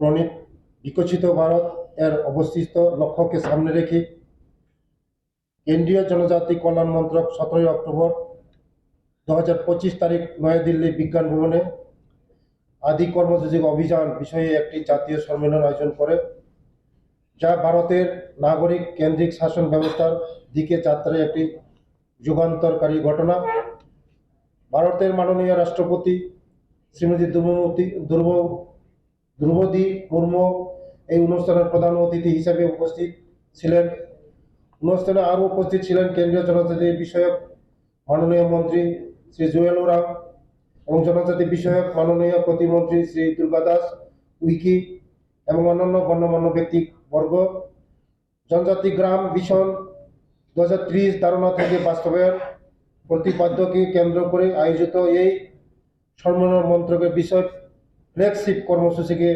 প্রণীত বিকশিত ভারত এর অবস্থিত লক্ষ্যকে সামনে রেখে কেন্দ্রীয় জনজাতি কল্যাণ মন্ত্রক সতেরোই অক্টোবর দু হাজার পঁচিশ তারিখ নয়াদিল্লি বিজ্ঞান ভবনে আদি কর্মসূচি অভিযান বিষয়ে একটি জাতীয় সম্মেলন আয়োজন করে, যা ভারতের নাগরিক কেন্দ্রিক শাসন ব্যবস্থার দিকে যাত্রায় একটি যুগান্তরকারী ঘটনা। ভারতের মাননীয় রাষ্ট্রপতি শ্রীমতী দ্রৌপদী ধ্রুবদী মুর্মু এই অনুষ্ঠানের প্রধান অতিথি হিসেবে উপস্থিত ছিলেন। অনুষ্ঠানে আরও উপস্থিত ছিলেন কেন্দ্রীয় জনজাতি বিষয়ক মাননীয় মন্ত্রী শ্রী জুয়েল ওরাম এবং জনজাতি বিষয়ক মাননীয় প্রতিমন্ত্রী শ্রী দুর্গা দাস, উইকি এবং অন্যান্য গণ্যমান্য ব্যক্তিবর্গ। জনজাতি গ্রাম ভিশন দু হাজার ত্রিশ ধারণা থেকে বাস্তবায়ন প্রতিপাদ্যকে কেন্দ্র করে আয়োজিত এই সম্মেলন মন্ত্রকের বিষয় ফ্লেগশিপ কর্মসূচিকে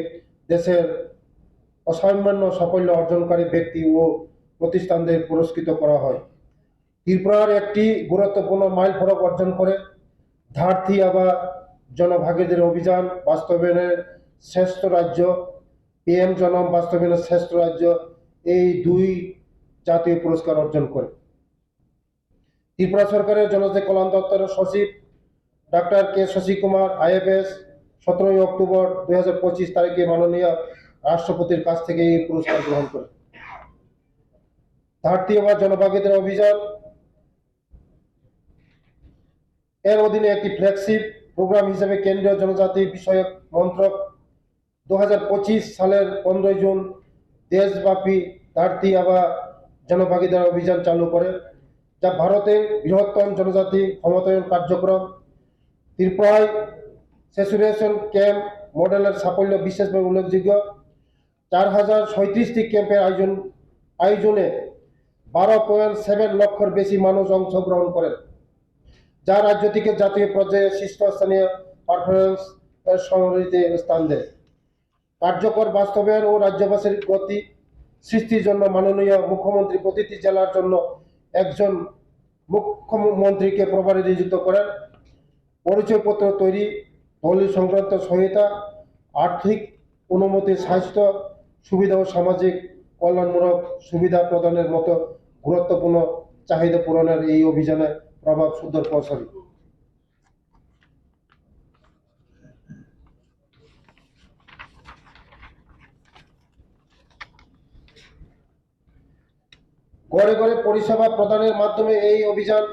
দেশের অসামান্য সাফল্য অর্জনকারী ব্যক্তি ও প্রতিষ্ঠানদের পুরস্কৃত করা হয়। ত্রিপুরার একটি গুরুত্বপূর্ণ মাইল ফলক অর্জন করে ধারথি আবা জনভাগীদের অভিযান বাস্তবায়নের শ্রেষ্ঠ রাজ্য, পিএম জনম বাস্তবায়নের শ্রেষ্ঠ রাজ্য, এই দুই জাতীয় পুরস্কার অর্জন করে। ত্রিপুরা সরকারের জনজাতি কল্যাণ দপ্তরের সচিব doctor K Shashi Kumar, IFS সতেরোই অক্টোবর দুই হাজার পঁচিশ তারিখে মাননীয় রাষ্ট্রপতির কাছ থেকে এই পুরস্কার গ্রহণ করে। ধারতীয় বা জনভাগীদের অভিযান। এর অধীনে একটি ফ্ল্যাগশিপ প্রোগ্রাম হিসেবে কেন্দ্রীয় জনজাতি বিষয়ক মন্ত্রক দু হাজার পঁচিশ সালের পনেরোই জুন দেশব্যাপী ধারতি আবা জনভাগিদার অভিযান চালু করে, যা ভারতের বৃহত্তম জনজাতি ক্ষমতায়ন কার্যক্রম। ত্রিপুরায় সেচুরেশন ক্যাম্প মডেলের সাফল্য বিশেষভাবে উল্লেখযোগ্য চার হাজার সৈত্রিশটি ক্যাম্পের আয়োজন, আয়োজনে বারো পয়েন্ট সেভেন লক্ষর বেশি মানুষ অংশগ্রহণ করেন, যা রাজ্য থেকে জাতীয় পর্যায়ে শীর্ষস্থানীয় পারফরমেন্স এর স্থান দেয়। কার্যকর বাস্তবায়ন ও রাজ্যবাসীর গতি সৃষ্টির জন্য মাননীয় মুখ্যমন্ত্রী প্রতিটি জেলার জন্য একজন মুখ্যমন্ত্রীকে প্রভারে নিযুক্ত করেন। পরিচয়পত্র তৈরি দলিল সংক্রান্ত সহায়তা, আর্থিক অনুমতি স্বাস্থ্য সুবিধা ও সামাজিক কল্যাণমূলক সুবিধা প্রদানের মতো গুরুত্বপূর্ণ চাহিদা পূরণের এই অভিযানে প্রভাব সুদূর প্রসারী। ঘরে ঘরে পরিষেবা প্রদানের মাধ্যমে এই অভিযান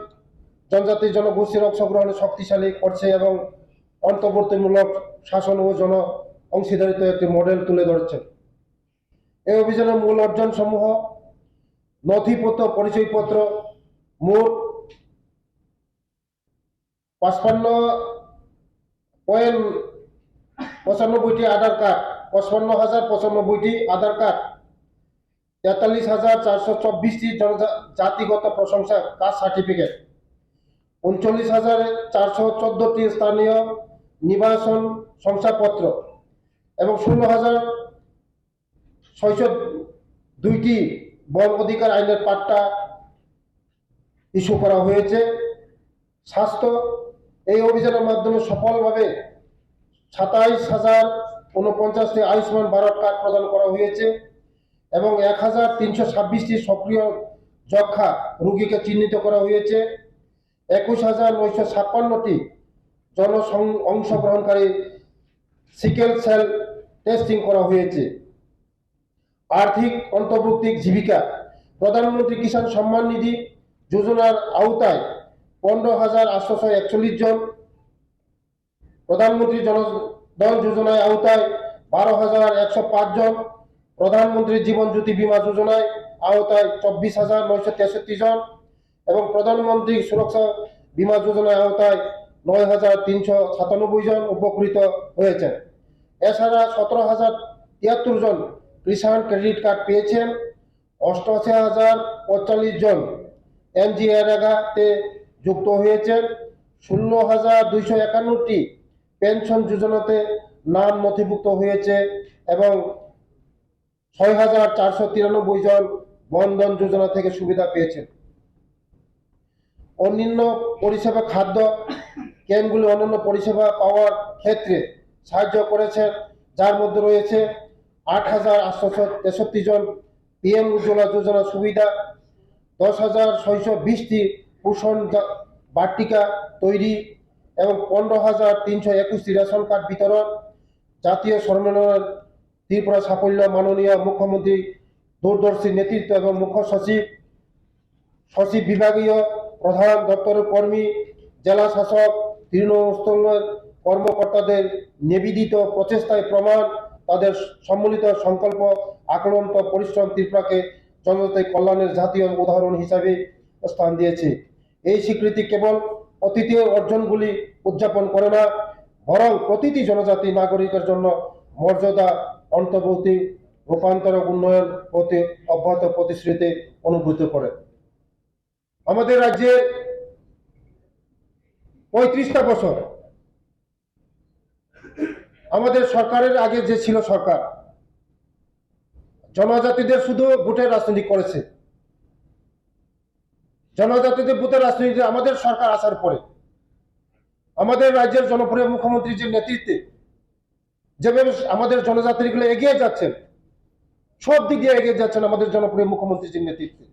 জনজাতি জনগোষ্ঠীর অংশগ্রহণে শক্তিশালী করছে এবং অন্তর্বর্তীমূলক শাসন ও জন অংশীদারিত্ব একটি মডেল তুলে ধরছে এই অভিযানের মূল অর্জন সমূহ নথিপত্র, পরিচয়পত্র, মোট পঁচপান্ন পয়েন্ট পঁচানব্বইটি আধার কার্ড, পঁচপান্ন হাজার পঁচানব্বইটি আধার কার্ড, তেতাল্লিশ হাজার চারশো চব্বিশটি জাতিগত প্রশংসা কাস্ট সার্টিফিকেট, উনচল্লিশ হাজার চারশো চোদ্দোটি স্থানীয় নিবাসন শংসাপত্র এবং ষোলো হাজার ছয়শো দুইটি বন অধিকার আইনের পাট্টা ইস্যু করা হয়েছে। স্বাস্থ্য, এই অভিযানের মাধ্যমে সফলভাবে সাতাইশ হাজার উনপঞ্চাশটি আয়ুষ্মান ভারত কার্ড প্রদান করা হয়েছে এবং এক হাজার তিনশো ছাব্বিশটি সক্রিয় যক্ষা রোগীকে চিহ্নিত করা হয়েছে। একুশ হাজার নয়শো ছাপ্পান্নটি জন অংশগ্রহণকারী সিকেল সেল টেস্টিং করা হয়েছে। আর্থিক অন্তর্ভুক্তিক জীবিকা, প্রধানমন্ত্রী কিষাণ সম্মান নিধি যোজনার আওতায় পনেরো হাজার আটশোশো একচল্লিশ জন। প্রধানমন্ত্রী জনধন যোজনায় আওতায় বারো হাজার একশো পাঁচ জন। প্রধানমন্ত্রী জীবন জ্যোতি বীমা যোজনায় আওতায় চব্বিশ হাজার নয়শো তেষট্টি জন। এবং প্রধানমন্ত্রী সুরক্ষা বীমা যোজনার আওতায় নয় হাজার তিনশো সাতানব্বই জন উপকৃত হয়েছেন। এছাড়া সতেরো হাজার তিয়াত্তর জন কিষাণ ক্রেডিট কার্ড পেয়েছেন। অষ্টআশি হাজার পঁয়তাল্লিশ জন এনজিআরএগাতে যুক্ত হয়েছেন। ষোলো হাজার দুইশো একান্নটি পেনশন যোজনাতে নাম নথিভুক্ত হয়েছে এবং ছয় হাজার চারশো তিরানব্বই জন বন্ধন যোজনা থেকে সুবিধা পেয়েছেন। অন্যান্য পরিষেবা খাদ্য ক্যাম্পগুলি অন্যান্য পরিষেবা পাওয়ার ক্ষেত্রে সাহায্য করেছে, যার মধ্যে রয়েছে আট হাজার আটশো তেষট্টি জন পিএম উজ্জ্বলা যোজনা সুবিধা, দশ হাজার ছয়শো বিশটি পোষণ বাটিকা তৈরি এবং পনেরো হাজার তিনশো একুশটি রেশন কার্ড বিতরণ, জাতীয় সম্মেলনের ত্রিপুরা সাফল্য মাননীয় মুখ্যমন্ত্রী দূরদর্শী নেতৃত্ব এবং মুখ্য সচিব সচিব বিভাগীয় প্রধান দপ্তরের কর্মী, জেলা শাসক তৃণমূল স্তরের কর্মকর্তাদের নিবেদিত প্রচেষ্টায় প্রমাণ, তাদের সম্মিলিত সংকল্প আক্রান্ত পরিশ্রম ত্রিপুরাকে জনজাতি কল্যাণের জাতীয় উদাহরণ হিসাবে স্থান দিয়েছে। এই স্বীকৃতি কেবল অতীতীয় অর্জনগুলি উদযাপন করে না, বরং প্রতিটি জনজাতি নাগরিকের জন্য মর্যাদা, অন্তর্বর্তী রূপান্তরক উন্নয়ন প্রতি অব্যাহত প্রতিশ্রুতি অনুভূত করে। আমাদের রাজ্যে পঁয়ত্রিশটা বছর। আমাদের সরকারের আগে যে ছিল সরকার, জনজাতিদের শুধু ভোটের রাজনীতি করেছে। জনজাতিদের ভোটের রাজনীতি আমাদের সরকার আসার পরে, আমাদের রাজ্যের জনপ্রিয় মুখ্যমন্ত্রী যে নেতৃত্বে, যেভাবে আমাদের জনজাতিগুলো এগিয়ে যাচ্ছেন, সব দিক এগিয়ে যাচ্ছেন আমাদের জনপ্রিয় মুখ্যমন্ত্রীর নেতৃত্বে।